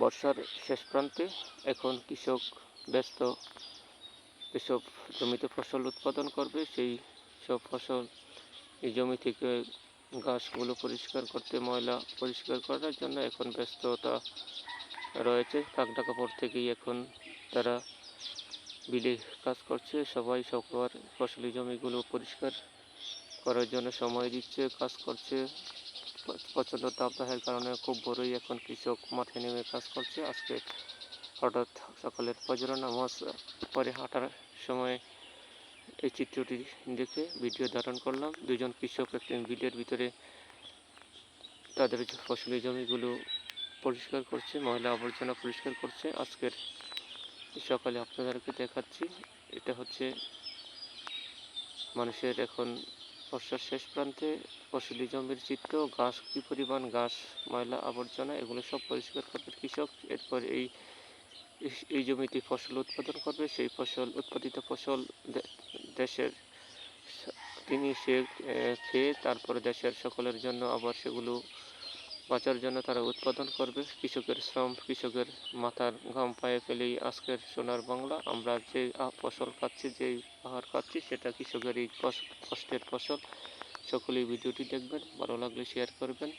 বর্ষার শেষ প্রান্তে এখন কৃষক ব্যস্ত। এসব জমিতে ফসল উৎপাদন করবে, সেই সব ফসল এই জমি থেকে ঘাসগুলো পরিষ্কার করতে, ময়লা পরিষ্কার করার জন্য এখন ব্যস্ততা রয়েছে। কাকডাকা পর থেকেই এখন তারা বিলে কাজ করছে। সবাই সবার ফসলি জমিগুলো পরিষ্কার করার জন্য সময় দিচ্ছে, কাজ করছে। প্রচণ্ড তাপদাহের কারণে খুব ভোরেই এখন কৃষক মাঠে নেমে কাজ করছে। আজকে হঠাৎ সকালের ফজর নামাজ, পরে হাঁটার সময় এই চিত্রটি দেখে ভিডিও ধারণ করলাম। দুজন কৃষক একটি বিলের ভিতরে তাদের যে ফসলি জমিগুলো পরিষ্কার করছে, ময়লা আবর্জনা পরিষ্কার করছে। আজকের সকালে আপনাদেরকে দেখাচ্ছি, এটা হচ্ছে মানুষের এখন বর্ষার শেষ প্রান্তে ফসলি জমির চিত্র, ঘাস কি পরিমাণ, ঘাস, ময়লা, আবর্জনা, এগুলো সব পরিষ্কার করবে কৃষক। এরপর এই, এই- জমিতে ফসল উৎপাদন করবে। সেই ফসল, উৎপাদিত ফসল দেশের তিনি সে খেয়ে তারপরে দেশের সকলের জন্য আবার সেগুলো বাঁচার জন্য তারা উৎপাদন করবে। কৃষকের শ্রম, কৃষকের মাথার ঘাম পায়ে ফেলেই আজকের সোনার বাংলা। আমরা যে ফসল খাচ্ছি, যেই আহার খাচ্ছি, সেটা কৃষকের এই কষ্টের ফসল। সকলেই ভিডিওটি দেখবেন, ভালো লাগলে শেয়ার করবেন।